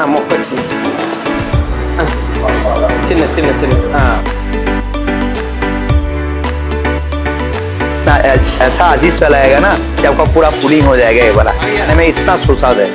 ఆ, మొక్క వచ్చింది ఆ, చిన్న చిన్న చిన్న ఆ. इतना ऐ- ऐसा अजीब सा लगेगा ना कि आपका पूरा पुडिंग हो जाएगा ये वाला खाने में इतना सुस्वाद है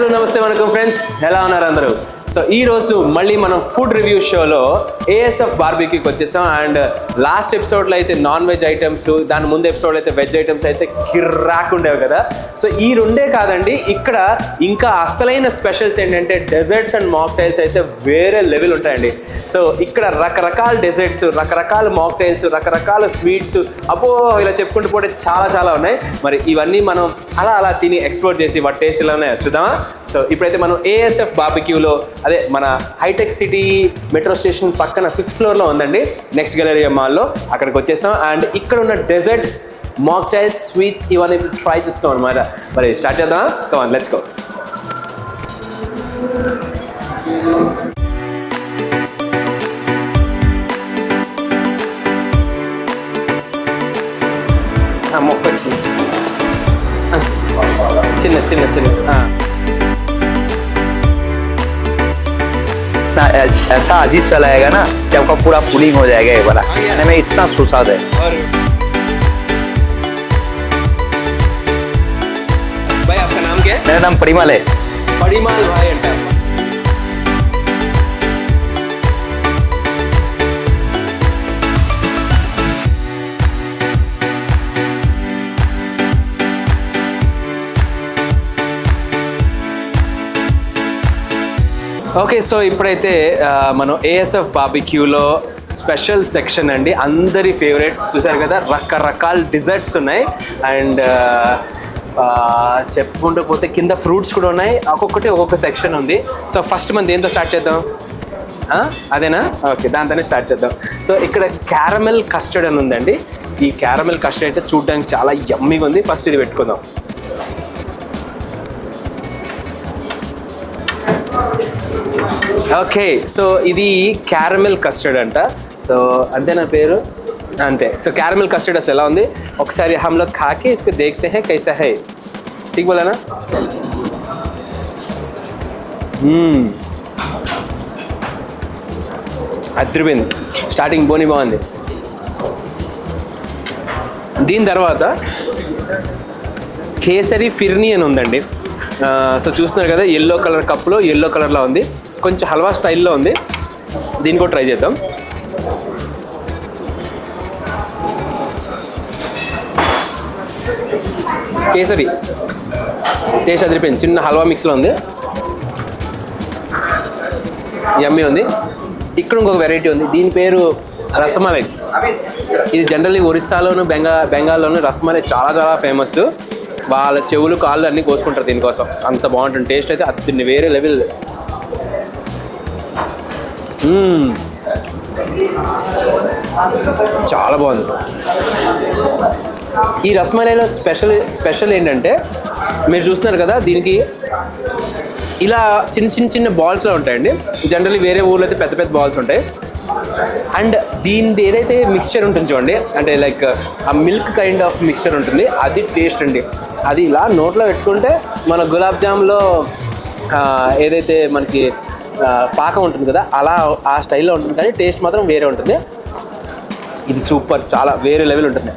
హలో నమస్తే వనకం ఫ్రెండ్స్. ఎలా ఉన్నారు అందరూ? సో ఈ రోజు మళ్ళీ మనం ఫుడ్ రివ్యూ షోలో ఏఎస్ఎఫ్ బార్బీక్యూకి వచ్చేసాం. అండ్ లాస్ట్ ఎపిసోడ్లో అయితే నాన్ వెజ్ ఐటమ్స్ దాని ముందు ఎపిసోడ్ అయితే వెజ్ ఐటమ్స్ అయితే కిర్రాక్ ఉండేవి కదా. సో ఈ రెండే కాదండి ఇక్కడ ఇంకా అసలైన స్పెషల్స్ ఏంటంటే డెజర్ట్స్ అండ్ మాక్టైల్స్ అయితే వేరే లెవెల్ ఉంటాయండి. సో ఇక్కడ రకరకాల డెజర్ట్స్ రకరకాల మాక్టైల్స్ రకరకాల స్వీట్స్ అబ్బో ఇలా చెప్పుకుంటూ పోతే చాలా చాలా ఉన్నాయి. మరి ఇవన్నీ మనం అలా అలా తిని ఎక్స్ప్లోర్ చేసి వాటి టేస్ట్ ఎలా ఉన్నాయో చూద్దామా? సో ఇప్పుడైతే మనం ఏఎస్ఎఫ్ బాబిక్యూలో అదే మన హైటెక్ సిటీ మెట్రో స్టేషన్ పక్కన ఫిఫ్త్ ఫ్లోర్లో ఉందండి. నెక్స్ట్ గెలరీ మాల్లో అక్కడికి వచ్చేసాం. అండ్ ఇక్కడ ఉన్న డెజర్ట్స్ మాక్టైల్స్ స్వీట్స్ ఇవన్నీ ట్రై చేస్తాం అనమాట మరి స్టార్ట్ చేద్దాం కమాన్ లెట్స్ గో మొక్క వచ్చింది చిన్న చిన్న చిన్న. इतना ऐसा अजीब सा लगेगा ना कि आपका पूरा फूलिंग हो जाएगा ये वाला। खाने में इतना सुस्वाद है। भाई आपका नाम क्या है? मेरा नाम परिमल है। परिमल भाई ఓకే సో ఇప్పుడైతే మనం ఏఎస్ఎఫ్ బాబిక్యూలో స్పెషల్ సెక్షన్ అండి. అందరి ఫేవరెట్ చూసారు కదా రకరకాల డిజర్ట్స్ ఉన్నాయి. అండ్ చెప్పుకుంటూ పోతే కింద ఫ్రూట్స్ కూడా ఉన్నాయి. ఒక్కొక్కటి ఒక్కొక్క సెక్షన్ ఉంది. సో ఫస్ట్ మనం దేంతో స్టార్ట్ చేద్దాం? అదేనా? ఓకే దాంతోనే స్టార్ట్ చేద్దాం. సో ఇక్కడ క్యారమెల్ కస్టర్డ్ అని ఉందండి. ఈ క్యారమెల్ కస్టర్డ్ అయితే చూడడానికి చాలా యమ్మీగా ఉంది. ఫస్ట్ ఇది పెట్టుకుందాం. ఓకే సో ఇది క్యారమెల్ కస్టర్డ్ అంట. సో అంతే నా పేరు? అంతే. సో క్యారమెల్ కస్టర్డ్ అసలు ఎలా ఉంది? ఒకసారి హమ్లో కాకి ఇసుకు దేక్తే హే కైసా హై. ఠీక్ బోలేనా? Hmm. అదిరిపోయింది స్టార్టింగ్ బోని బాగుంది. దీని తర్వాత కేసరి ఫిర్ని అని ఉందండి. సో చూస్తున్నారు కదా ఎల్లో కలర్ కప్పులో ఎల్లో కలర్లో ఉంది. కొంచెం హల్వా స్టైల్లో ఉంది. దీన్ని కూడా ట్రై చేద్దాం. కేసరి. టేస్ట్ అదిరిపోయింది. చిన్న హల్వా మిక్స్లో ఉంది. యమ్మీ ఉంది. ఇక్కడ ఇంకొక వెరైటీ ఉంది. దీని పేరు రసమలై. ఇది జనరల్లీ ఒరిస్సాలోను బెంగా బెంగాల్లోను రసమలై చాలా చాలా ఫేమస్ వాళ్ళ చెవులు కాళ్ళు అన్నీ కోసుకుంటారు దీనికోసం. అంత బాగుంటుంది. టేస్ట్ అయితే అది వేరే లెవెల్ చాలా బాగుంది. ఈ రసమలైలో స్పెషల్ స్పెషల్ ఏంటంటే మీరు చూస్తున్నారు కదా దీనికి ఇలా చిన్న చిన్న చిన్న బాల్స్లో ఉంటాయండి. జనరల్లీ వేరే ఊర్లో అయితే పెద్ద పెద్ద బాల్స్ ఉంటాయి. అండ్ దీనిది ఏదైతే మిక్స్చర్ ఉంటుంది చూడండి అంటే లైక్ ఆ మిల్క్ కైండ్ ఆఫ్ మిక్స్చర్ ఉంటుంది అది టేస్ట్ అండి. అది ఇలా నోట్లో పెట్టుకుంటే మన గులాబ్ జామ్లో ఏదైతే మనకి పాకం ఉంటుంది కదా అలా ఆ స్టైల్లో ఉంటుంది కానీ టేస్ట్ మాత్రం వేరే ఉంటుంది. ఇది సూపర్ చాలా వేరే లెవెల్ ఉంటుంది.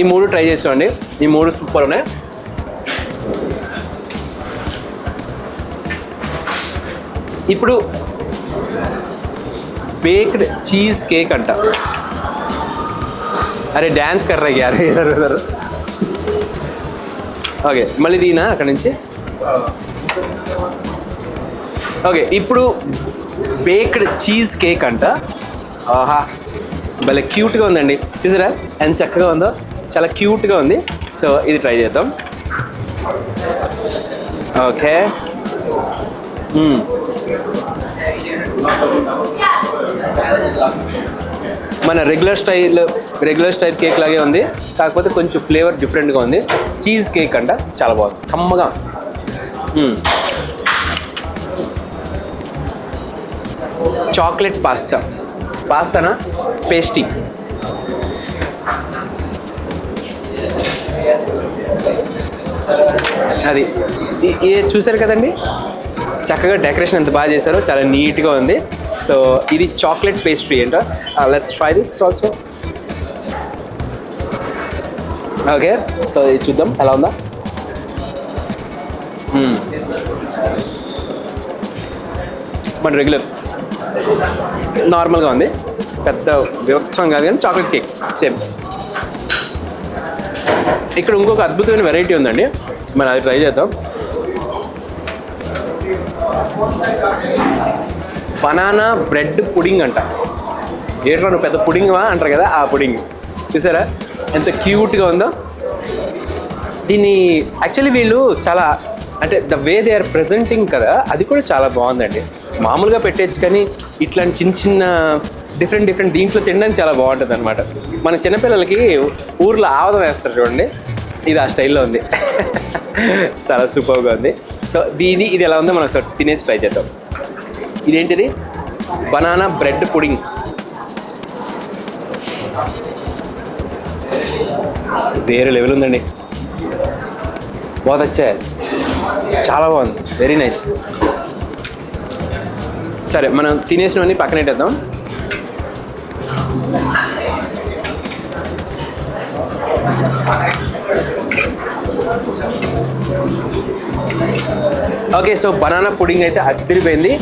ఈ మూడు ట్రై చేసామండి ఈ మూడు సూపర్ ఉన్నాయి. ఇప్పుడు బేక్డ్ చీజ్ కేక్ అంట. అరే డ్యాన్స్ కర్రా యార్ ఓకే మళ్ళీ దీనా అక్కడ నుంచి? ఓకే ఇప్పుడు బేక్డ్ చీజ్ కేక్ అంట. ఆహా భలే క్యూట్గా ఉందండి. చూసారా? ఎంత చక్కగా ఉందో? చాలా క్యూట్గా ఉంది. సో ఇది ట్రై చేద్దాం. ఓకే. మన regular style regular style cake లాగే ఉంది. కాకపోతే కొంచెం ఫ్లేవర్ డిఫరెంట్గా ఉంది. చీజ్ కేక్ అంట చాలా బాగుంది. కమ్మగా. చాక్లెట్ పాస్తా పాస్తానా పేస్టీ అది ఈ- చూసారు కదండి? చక్కగా డెకరేషన్ ఎంత బాగా చేశారో చాలా నీట్గా ఉంది. సో ఇది చాక్లెట్ పేస్ట్రీ ఏంట. Let's try this also okay so ఇది చూద్దాం ఎలా ఉందా? Hmm. మన రెగ్యులర్ నార్మల్గా ఉంది. పెద్ద వివత్సవం కాదు కానీ చాక్లెట్ కేక్ సేమ్. ఇక్కడ ఇంకొక అద్భుతమైన వెరైటీ ఉందండి. మనం అది ట్రై చేద్దాం. బనానా బ్రెడ్ పుడింగ్ అంట. ఏంట్రా నువ్వు పెద్ద పుడింగ్వా అంటారు కదా ఆ పుడింగ్. చూసారా? ఎంత క్యూట్గా ఉందో. దీన్ని యాక్చువల్లీ వీళ్ళు చాలా అంటే the way they are presenting కదా అది కూడా చాలా బాగుందండి. మామూలుగా పెట్టేచ్చు కానీ ఇట్లాంటి చిన్న చిన్న డిఫరెంట్ డిఫరెంట్ దీంట్లో తినడానికి చాలా బాగుంటుంది అనమాట మన చిన్నపిల్లలకి ఊర్లో ఆవదం వేస్తారు చూడండి. ఇది ఆ స్టైల్లో ఉంది. చాలా సూపర్గా ఉంది. సో దీని ఇది ఎలా ఉందో మనం ఒకసారి తినేసి ట్రై చేద్దాం. ఇదేంటిది? Banana bread pudding. వేరే లెవెల్ ఉందండి. బాగా వచ్చాయి చాలా బాగుంది. వెరీ నైస్ సరే మనం తినేసినవన్నీ పక్కన పెట్టేద్దాం. ఓకే సో బనానా పుడింగ్ అయితే అదిరిపోయింది.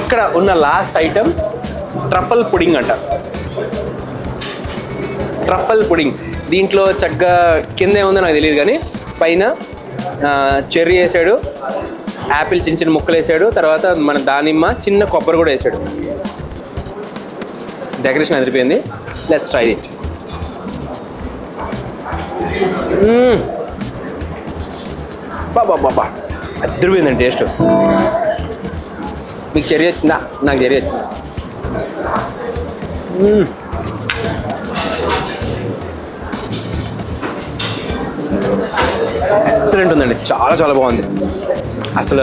ఇక్కడ ఉన్న లాస్ట్ ఐటమ్ ట్రఫల్ పుడింగ్ అంట. Truffle pudding. దీంట్లో చక్కగా కింద ఏముందో నాకు తెలియదు కానీ పైన చెర్రీ వేసాడు. యాపిల్ చిన్న చిన్న ముక్కలు వేసాడు తర్వాత మన దానిమ్మ చిన్న కొబ్బరి కూడా వేసాడు. డెకరేషన్ అదిరిపోయింది. లెట్స్ ట్రై ఇట్ బాబా బాబా అదిరిపోయిందండి టేస్ట్. మీకు చెరి వచ్చిందా? నాకు చెరి వచ్చింది? ఎక్సలెంట్ ఉందండి. చాలా చాలా బాగుంది. అసలు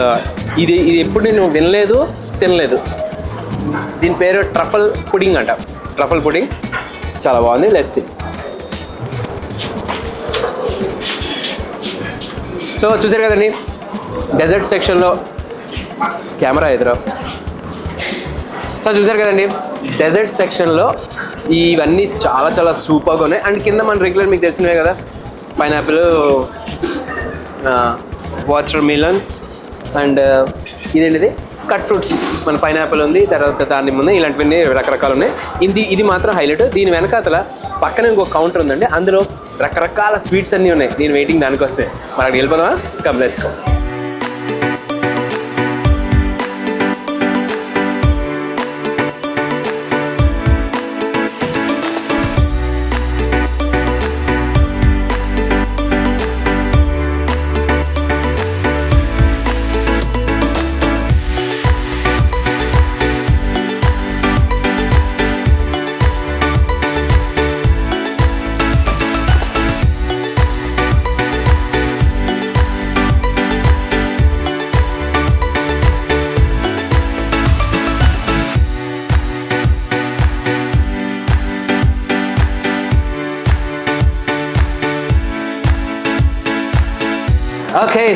ఇది ఇది ఎప్పుడు నేను వినలేదు తినలేదు. దీని పేరు ట్రఫల్ పుడింగ్ అంట. Truffle pudding. చాలా బాగుంది. లెట్స్ సో చూసారు కదండి? డెజర్ట్ సెక్షన్లో కెమెరా ఎదురు. సో చూసారు కదండి? డెజర్ట్ సెక్షన్లో ఇవన్నీ చాలా చాలా సూపర్గా ఉన్నాయి. అండ్ కింద మన రెగ్యులర్ మీకు తెలిసినవే కదా? పైనాపిల్ వాటర్ మిలన్ అండ్ ఇదేంటిది? Cut fruits. మన పైనాపిల్ ఉంది తర్వాత దాని ముందు ఇలాంటివన్నీ రకరకాలు ఉన్నాయి. ఇది ఇది మాత్రం హైలైట్. దీని వెనకాతల పక్కన ఇంకో కౌంటర్ ఉందండి. అందులో రకరకాల స్వీట్స్ అన్నీ ఉన్నాయి. నేను వెయిటింగ్ దానికోసమే. మనకి వెళ్ళిపోదామా కమ్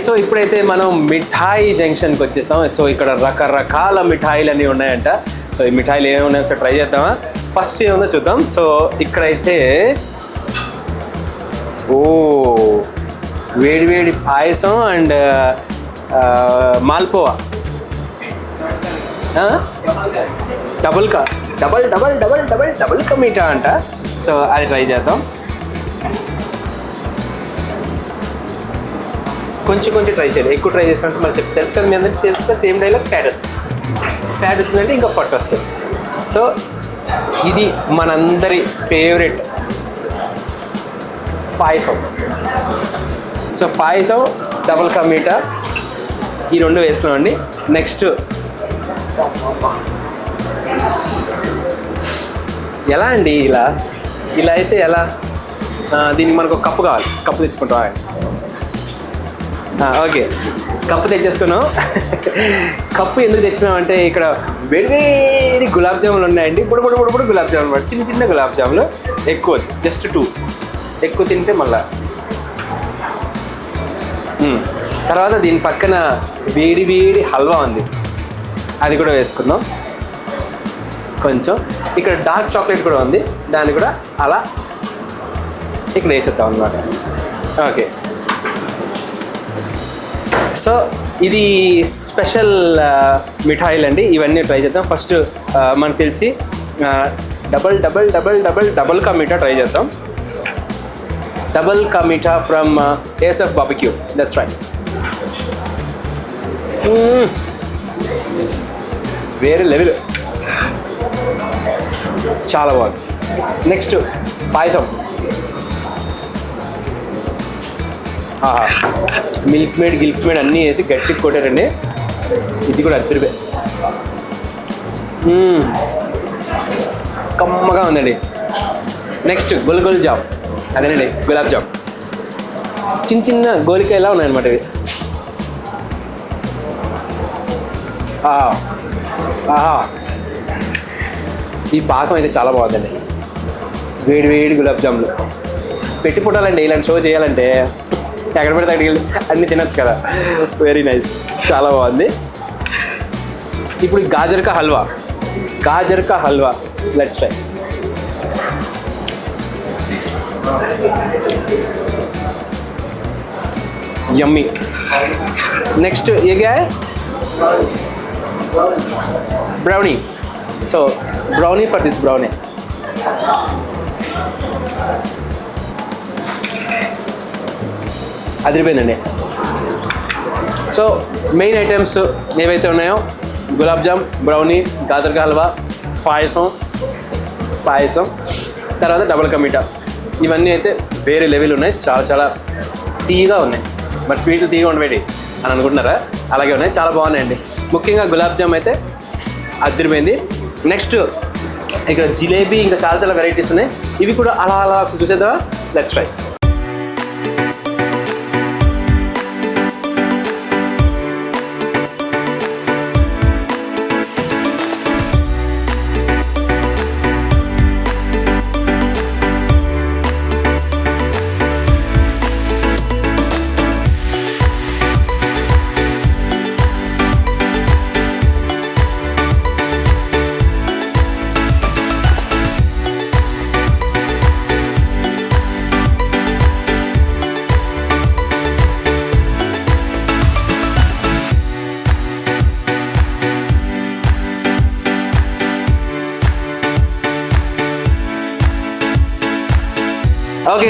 సో ఇప్పుడైతే మనం మిఠాయి జంక్షన్కి వచ్చేసాం. సో ఇక్కడ రకరకాల మిఠాయిలు అన్నీ ఉన్నాయంట. సో ఈ మిఠాయిలు ఏమి ఉన్నాయో ఒకసారి ట్రై చేద్దామా? ఫస్ట్ ఏముందో చూద్దాం. సో ఇక్కడైతే ఓ వేడి వేడి పాయసం అండ్ మాల్పోవా. డబుల్ కా. Double double double double double కా మీఠా అంట. సో అది ట్రై చేద్దాం. కొంచెం కొంచెం ట్రై చేయాలి. ఎక్కువ ట్రై చేసినట్టు మనకి తెలుసు కదా మీ అందరికీ తెలుసు సేమ్ డైలాగ్ క్యారస్ ఫ్యాట్ వచ్చిందంటే ఇంకా పొట్ట వస్తుంది సో ఇది మనందరి favourite payasam so payasam double కా మీటా ఈ రెండు వేసుకున్నామండి. నెక్స్ట్ ఎలా అండి ఇలా? ఇలా అయితే ఎలా? దీనికి మనకు ఒక కప్పు కావాలి. కప్పు తెచ్చుకుంటాం ఓకే. కప్పు తెచ్చేసుకున్నాం. కప్పు ఎందుకు తెచ్చుకున్నాం అంటే ఇక్కడ వేడి గులాబ్ జాములు ఉన్నాయండి. ఇప్పుడు పొడి పొడి పొడి గులాబ్ జాములు చిన్న చిన్న గులాబ్ జాములు. ఎక్కువ జస్ట్ టూ ఎక్కువ తింటే మళ్ళా. తర్వాత దీని పక్కన వేడి వేడి హల్వా ఉంది. అది కూడా వేసుకుందాం. కొంచెం. ఇక్కడ డార్క్ చాక్లెట్ కూడా ఉంది. దాన్ని కూడా అలా ఇక్కడ వేసేద్దాం అనమాట ఓకే. సో ఇది స్పెషల్ మిఠాయిలు అండి ఇవన్నీ ట్రై చేద్దాం. ఫస్ట్ మనకు తెలిసి double double double double double ka meetha try చేద్దాం. Double ka meetha from ASF barbecue that's right వేరే లెవెల్. చాలా బాగుంది. నెక్స్ట్ పాయసం. మిల్క్ మేడ్ గిల్క్ మేడ్ అన్నీ వేసి గట్టికి కొట్టారండి. ఇది కూడా అద్దరిపే. కమ్మగా ఉందండి. నెక్స్ట్ గుల్ గుల్ జామ్. అదేనండి గులాబ్ జామ్. చిన్న చిన్న గోలికాయలా ఉన్నాయన్నమాట ఇవి. ఆహా. ఆహా. ఈ పాకం అయితే చాలా బాగుందండి. వేడి వేడి గులాబ్ జాములు. పెట్టి పుట్టాలండి ఇలాంటి షో చేయాలంటే. ఎక్కడ పడితే అక్కడికి వెళ్ళి అన్ని తినచ్చు కదా వెరీ నైస్ చాలా బాగుంది ఇప్పుడు గాజర్ కా హల్వా గాజర్ కా halwa let's try yummy next ये क्या है brownie so brownie for this brownie అదిరిపోయిందండి. So main items ఏవైతే ఉన్నాయో గులాబ్ జామ్ బ్రౌనీ గాజర్ హల్వా పాయసం పాయసం తర్వాత డబల్ కమిటా ఇవన్నీ అయితే వేరే లెవెల్ ఉన్నాయి. చాలా చాలా తీయగా ఉన్నాయి. మరి స్వీట్లు తీయగా ఉండబెట్టి అని అనుకుంటున్నారా? అలాగే ఉన్నాయి. చాలా బాగున్నాయండి. ముఖ్యంగా గులాబ్ జామ్ అయితే అదిరిపోయింది. నెక్స్ట్ ఇక్కడ జిలేబీ ఇంకా చాలా చాలా వెరైటీస్ ఉన్నాయి. ఇవి కూడా అలా అలా చూసేద్దామా? లెట్స్ ట్రై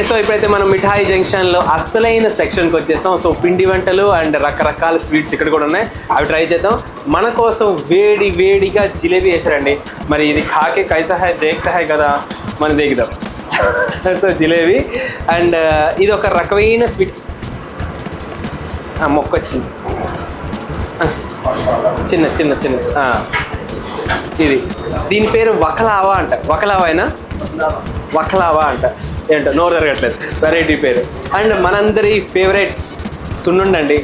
సో ఇప్పుడైతే మనం మిఠాయి జంక్షన్లో అసలైన సెక్షన్కి వచ్చేసాం. సో పిండి వంటలు అండ్ రకరకాల స్వీట్స్ ఇక్కడ కూడా ఉన్నాయి. అవి ట్రై చేద్దాం. మన కోసం వేడి వేడిగా జిలేబీ వేసారండి మరి ఇది ఖాకే కైసా హై హై కదా మనం దిగుదాం సో జిలేబీ అండ్ ఇది ఒక రకమైన స్వీట్. మొక్క వచ్చింది. చిన్న చిన్న చిన్న ఇది. దీని పేరు వకలావా అంట. వకలావాయినా? వకలావా అంట. ఏంటో నోరు తిరగట్లేదు. వెరైటీ పేరు. అండ్ మనందరి ఫేవరెట్ సున్నుండండి.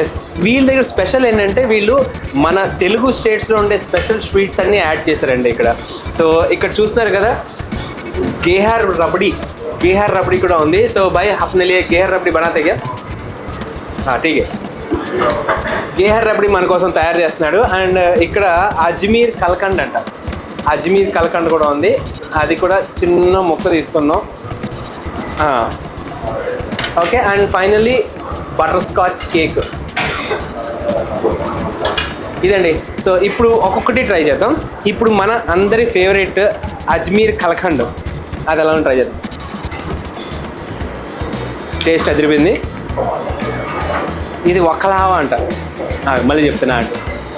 ఎస్ వీళ్ళ దగ్గర స్పెషల్ ఏంటంటే వీళ్ళు మన తెలుగు స్టేట్స్లో ఉండే స్పెషల్ స్వీట్స్ అన్నీ యాడ్ చేశారండి ఇక్కడ. సో ఇక్కడ చూస్తున్నారు కదా గేహార్ రబడి గేహార్ రబడి కూడా ఉంది. సో బై అప్నే లియే గేహార్ రబడి బనాతే క్యా ఠీకే గేహార్ రబడి మన కోసం తయారు చేస్తున్నాడు. అండ్ uh, ఇక్కడ అజ్మీర్ కల్కండ్ అంట. అజ్మీర్ కల్కండ్ కూడా ఉంది. అది కూడా చిన్న మొక్క తీసుకున్నాం. Okay and finally butterscotch cake ఇదండి. సో ఇప్పుడు ఒక్కొక్కటి ట్రై చేద్దాం. ఇప్పుడు మన అందరి ఫేవరెట్ అజ్మీర్ కలఖండ్. అది ఎలా ట్రై చేద్దాం. టేస్ట్ అదిరిపోయింది. ఇది ఒకలావా అంట. మళ్ళీ చెప్తున్నా అంట.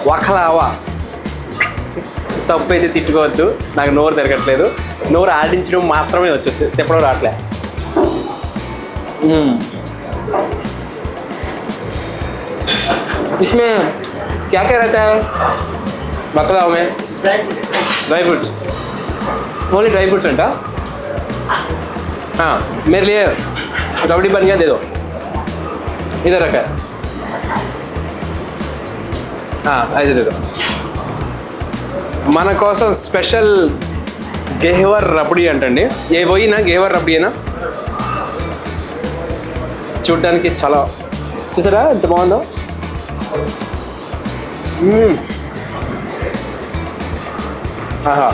ఒకలావా తప్పు అయితే తిట్టుకోవద్దు. నాకు నోరు తిరగట్లేదు. నోరు ఆడించడం మాత్రమే వచ్చు తిప్పడం రావట్లేదు इसमें क्या क्या रहता है बकलाव में dry fruits only dry fruits अंटा हाँ मेरे लिए रबड़ी बन गया दे दो इधर रखा है हाँ ऐसे दे दो మన కోసం స్పెషల్ గేహవర్ రబడి అంటండి ఏ పోయినా గేహవర్ రబడియేనా చూడడానికి చాలా చూసారా? ఎంత బాగుందో? ఆహా.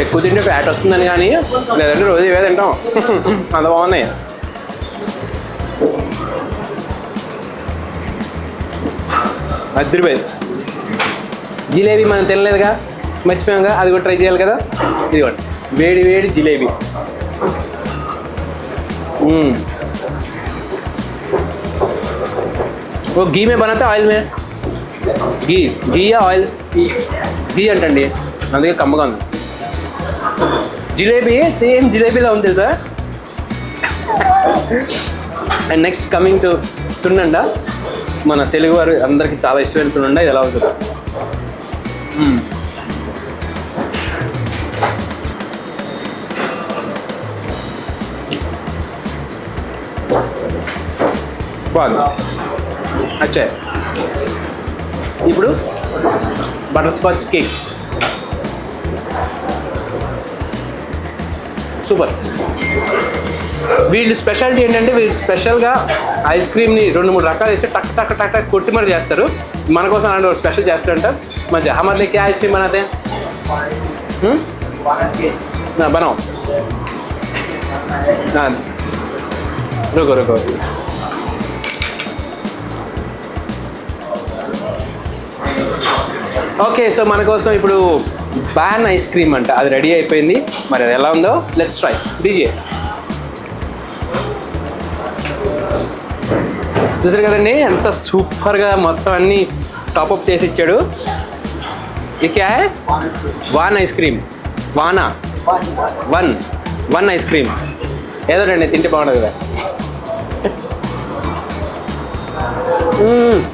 ఎక్కువ తింటే ఫ్యాట్ వస్తుందని కానీ లేదంటే రోజు ఇవే తింటాం. అంత బాగున్నాయి. అద్దరిపోయింది. జిలేబీ మనం తినలేదుగా? మర్చిపోయాం కదా అది కూడా ట్రై చేయాలి కదా? ఇదిగోండి. వేడి వేడి జిలేబీ. वो घी में बनाता ఆయిల్ में घी घी या ఆయిల్ घी అంటండి అందుకే కమ్మగా ఉంది జిలేబీ సేమ్ జిలేబీలా ఉంది sir and next coming to సున్నండ మన తెలుగు వారు అందరికీ చాలా ఇష్టమైన సున్నండ ఇది ఎలా ఉంటుంది మ్మ్. బాగుంది అచ్చా ఇప్పుడు బటర్ స్కాచ్ కేక్ సూపర్ వీళ్ళు స్పెషాలిటీ ఏంటంటే వీళ్ళు స్పెషల్గా ఐస్ క్రీమ్ని రెండు మూడు రకాలు వేసి టక్ టక్ టక్ టక్ కొట్టి మరి చేస్తారు మన కోసం అలాంటి ఒక స్పెషల్ చేస్తారంట మంచిగా హమార్లే క్యా ఐస్ క్రీమ్ बनाते हैं हम्म? ना बनाओ ना रुको रुको ఓకే సో మన కోసం ఇప్పుడు బ్యాన్ ఐస్ క్రీమ్ అంట. అది రెడీ అయిపోయింది. మరి అది ఎలా ఉందో లెట్స్ ట్రై డీజే చూసారు కదండి? ఎంత సూపర్గా మొత్తం అన్ని టాప్అప్ చేసి ఇచ్చాడు. ఇక వాన్ ఐస్ క్రీమ్ వానా వన్ వన్ ఐస్ క్రీమ్ ఏదో రండి తింటే బాగుంటుంది కదా.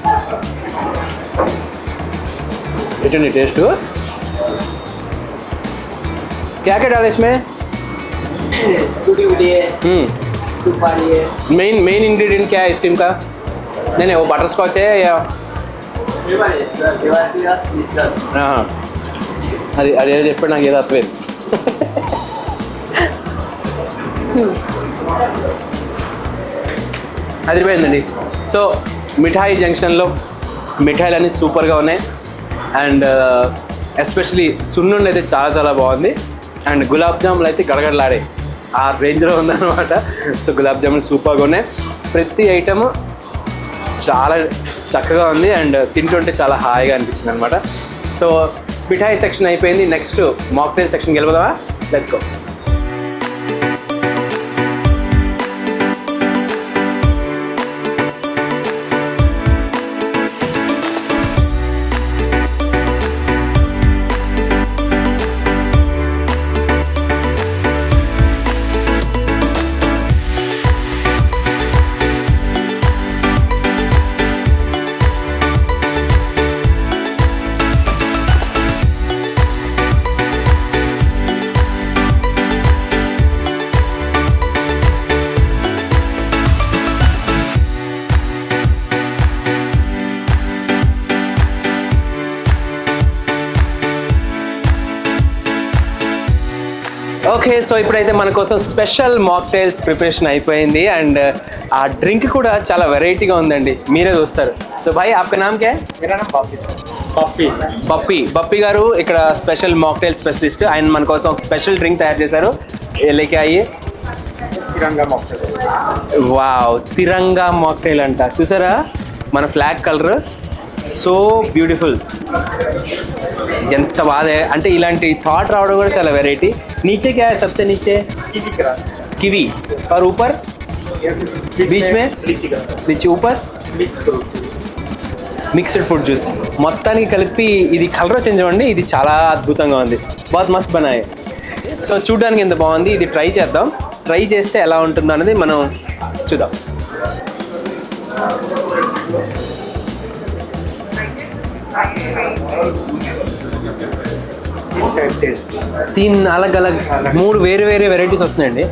మ్మ్. ఎటండి టేస్ట్ क्या क्या डाला इसमें टूटी फूटी है हम्म सुपारी है मेन मेन इंग्रेडिएंट क्या है आइसक्रीम का नहीं नहीं वो बटर स्कॉच है या फ्लेवर है इसका फ्लेवर इसका इसका ఆహా. అది అది ఏదో చెప్పాడు నాకు ఏదో అర్థమైంది అదిరిపోయిందండి సో మిఠాయి జంక్షన్లో మిఠాయిలు అన్నీ సూపర్గా ఉన్నాయి అండ్ uh, ఎస్పెషలీ సున్నుండి అయితే చాలా చాలా బాగుంది. అండ్ గులాబ్ జాములు అయితే గడగడలాడే ఆ రేంజ్లో ఉందన్నమాట. సో గులాబ్ జాములు సూపర్గా ఉన్నాయి. ప్రతి ఐటమ్ చాలా చక్కగా ఉంది అండ్ తింటుంటే చాలా హాయిగా అనిపించింది అనమాట సో మిఠాయి సెక్షన్ అయిపోయింది. నెక్స్ట్ మాక్టైల్ సెక్షన్కి వెళ్ళిపోదామా లెట్స్ గో ఓకే సో ఇప్పుడైతే మన కోసం స్పెషల్ మాక్టైల్స్ ప్రిపరేషన్ అయిపోయింది అండ్ ఆ డ్రింక్ కూడా చాలా వెరైటీగా ఉందండి. మీరే చూస్తారు. సో భాయ్ ఆప్ నామ్ కే పప్పీ నామ్ గారు ఇక్కడ స్పెషల్ మాక్టైల్ స్పెషలిస్ట్ ఆయన మన కోసం ఒక స్పెషల్ డ్రింక్ తయారు చేశారు. లేకే అయ్యి? తిరంగా వావ్ తిరంగా మాక్టైల్ అంట. చూసారా? మన ఫ్లాగ్ కలర్ సో బ్యూటిఫుల్ ఎంత బాధ. అంటే ఇలాంటి థాట్ రావడం కూడా చాలా వెరైటీ నీచే క్యా है सबसे नीचे कीवी ग्रास किवी और ऊपर बीच में? लीची ग्रास नीचे ऊपर mix fruit mixed fruit juice మొత్తానికి కలిపి ఇది కలర్ చేంజ్ అవ్వండి ఇది చాలా అద్భుతంగా ఉంది బాత్ మస్త్ బనాయ్ సో చూడడానికి ఎంత బాగుంది ఇది ట్రై చేద్దాం ట్రై చేస్తే ఎలా ఉంటుందో అనేది మనం చూద్దాం टेस्ट తీన్ అలగ్ అలగ్ మూడు వేరే వేరే వెరైటీస్ వస్తున్నాయండి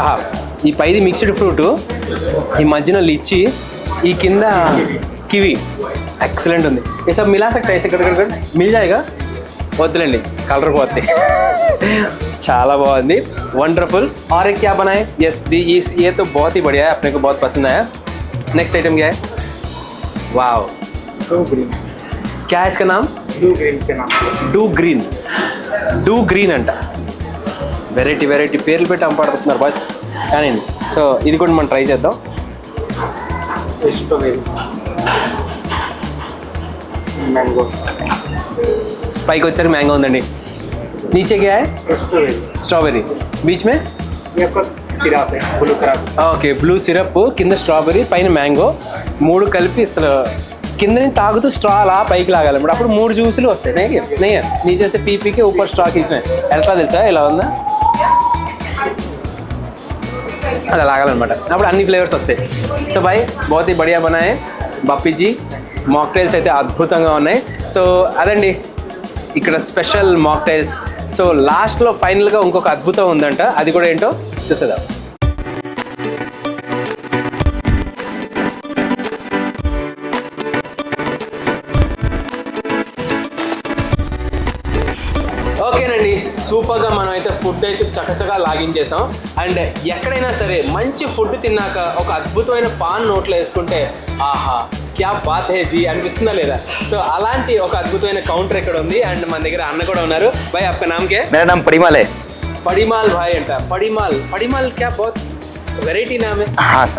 ఆహా ఈ పైది మిక్స్డ్ ఫ్రూట్ ఈ మధ్యన లిచ్చి ఈ కింద కివి ఎక్సలెంట్ ఉంది ఏ సబ్ మిలా సక్తా है ఇక్కడ ఇక్కడ మిల్ జాయిగా వద్దులేండి కలర్ పోతే చాలా బాగుంది వండర్ఫుల్ और एक क्या बनाए यस दी इस ये तो बहुत ही बढ़िया है अपने को बहुत पसंद आया नेक्स्ट आइटम क्या है वाओ टू ग्रीन क्या है इसका नाम टू ग्रीन के नाम से డూ గ్రీన్ డూ గ్రీన్ అంట వెరైటీ వెరైటీ పేర్లు పెట్టి అమ్మాడుతున్నారు బస్ కానీ సో ఇది కూడా మనం ట్రై చేద్దాం स्ट्रॉबेरी मैंगो పైకి వచ్చారు మ్యాంగో ఉందండి నీచే क्या है स्ट्रॉबेरी స్ట్రాబెరీ బీచ్ మే ये आपका सिरप है ब्लू खराब ఓకే బ్లూ సిరప్ కింద స్ట్రాబెరీ పైన మ్యాంగో మూడు కలిపి అసలు కింద నుంచి తాగుతూ స్ట్రా అలా పైకి లాగాలి. అప్పుడు అప్పుడు మూడు జ్యూసులు వస్తాయి. నేను నేను నీ చేసే పీపీకి ఊపర్ స్ట్రా తీసినాయి ఎట్లా తెలుసా? ఇలా ఉందా? అలా లాగాలన్నమాట. అప్పుడు అన్ని ఫ్లేవర్స్ వస్తాయి. సో బాయ్ బోతి బడియా బనాయ్ బప్పీజీ మాక్టైల్స్ అయితే అద్భుతంగా ఉన్నాయి. సో అదండి. ఇక్కడ స్పెషల్ మాక్టైల్స్ సో లాస్ట్లో ఫైనల్గా ఇంకొక అద్భుతం ఉందంట. అది కూడా ఏంటో చూసేదాం ఫుడ్ అయితే చకచకా లాగించేసాం అండ్ ఎక్కడైనా సరే మంచి ఫుడ్ తిన్నాక ఒక అద్భుతమైన పాన్ నోట్లో వేసుకుంటే ఆహా క్యా బాత్ హే అనిపిస్తుందా లేదా? సో అలాంటి ఒక అద్భుతమైన కౌంటర్ ఇక్కడ ఉంది. అండ్ మన దగ్గర అన్న కూడా ఉన్నారు. భాయ్ అక్క నామకే మేడం నామ్ పడిమాలే పడిమాల్ భాయ్ అంట. పడిమాల్. పడిమాల్ క్యా బాత్? వెరైటీ నామే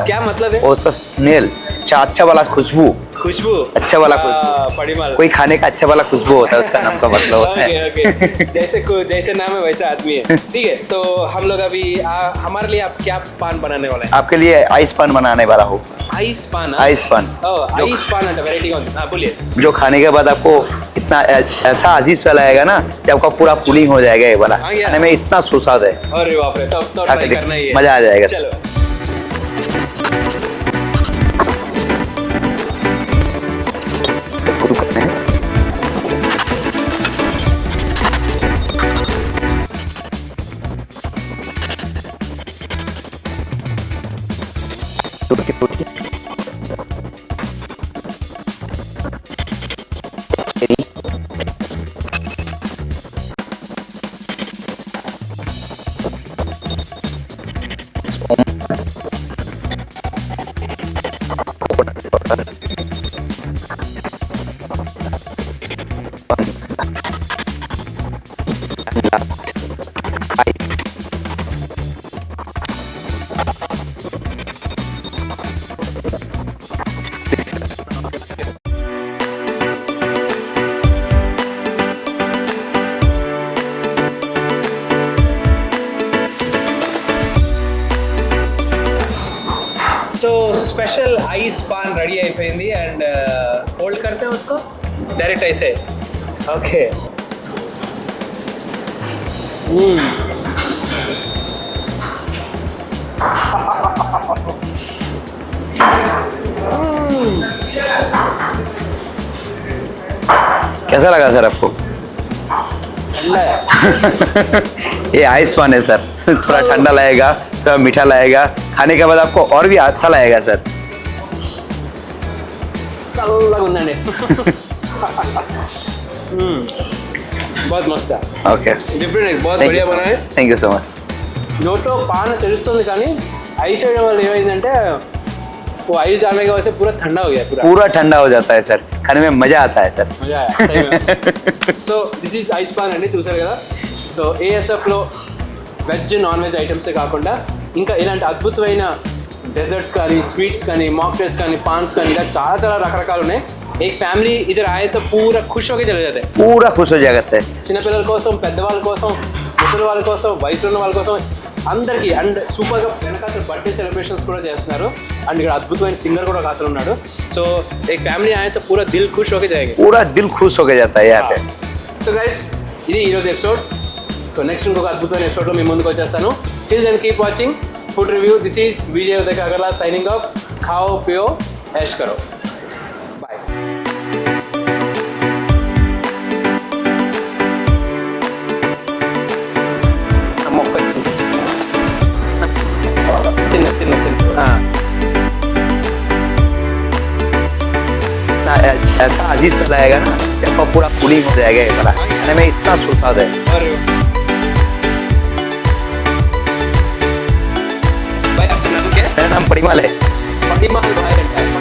క్యా మతలబ్ ఓ స్మెల్ అచ్చా అచ్చా వాలా ఖుష్బూ अच्छा वाला खुशबू खुशबू। अच्छा वाला आ, पड़ीमाल कोई खाने का अच्छा वाला खुशबू होता है उसका नाम का मतलब होता है। जैसे जैसे नाम है वैसा आदमी है। ठीक है तो हम लोग अभी आ, हमारे लिए आप क्या पान बनाने वाले हैं? आपके लिए आइस पान बनाने वाला हूँ। आइस पान आइस पान। आइस पान वेराइटी कौन? हाँ बोलिए। जो खाने के बाद आपको इतना ऐसा अजीब सा लगेगा ना कि आपका पूरा पुलिंग हो जाएगा ये वाला। हाँ, खाने में इतना सुस्वाद है। अरे बाप रे तब तो ट्राई करना ही है। मज़ा आ जाएगा। चलो। so special ice pan ready అయిపోయింది అండ్ హోల్డ్ करते हैं उसको डायरेक्ट ऐसे ओके कैसा लगा सर आपको ठंडा है ये आइस पान है सर थोड़ा ठंडा लगेगा थोड़ा मीठा लगेगा खाने के बाद आपको और भी अच्छा लगेगा सर చల్లగా ఉందండి మ్మ్. बहुत मस्त है ओके डिफरेंट बहुत थैंक बढ़िया यू बना है थैंक यू सो मच నోట్లో పాన తెలుస్తుంది కానీ ఐస్ వేయడం వల్ల ఏమైందంటే वो आइस डालने की वजह से पूरा ठंडा हो गया पूरा पूरा ठंडा हो जाता है सर खाने में मजा आता है सर మజా so this is ice pan అండి చూసారు కదా సో ఏఎస్ఎఫ్లో వెజ్ నాన్ వెజ్ ఐటమ్సే కాకుండా ఇంకా ఇలాంటి అద్భుతమైన డెజర్ట్స్ కానీ స్వీట్స్ కానీ మాక్టైల్స్ కానీ పాన్స్ కానీ ఇలా చాలా చాలా రకరకాలు ఉన్నాయి ఏ ఫ్యామిలీ ఇద్దరు ఆయనతో పూర ఖుష్ होके चले जाते हैं पूरा खुश हो जाएगा सर చిన్నపిల్లల కోసం పెద్దవాళ్ళ కోసం ముసలి వాళ్ళ కోసం వయసులో ఉన్న వాళ్ళ కోసం అందరికీ అండ్ సూపర్గా వెనకాల బర్త్డే సెలబ్రేషన్స్ కూడా చేస్తున్నారు అండ్ ఇక్కడ అద్భుతమైన సింగర్ కూడా కాతలు ఉన్నాడు సో ఈ ఫ్యామిలీ ఆయనతో పూరా దిల్ ఖుష్ ఓకే జాయిగా पूरा दिल खुश होके जाता है यहाँ पे సో గైస్ ఇది ఈరోజు ఎపిసోడ్ సో నెక్స్ట్ ఇంకొక అద్భుతమైన ఎపిసోడ్లో మీ ముందుకు వచ్చేస్తాను chills and keep watching food review this is Vijay Uday Agarla signing off Khao పియో యాష్ కరో బాయ్ ऐसा अजीब चलाएगा ना जब पूरा पुलिंग हो जाएगा गला मैंने में इतना सोचा है परिमल है। परिमल भाई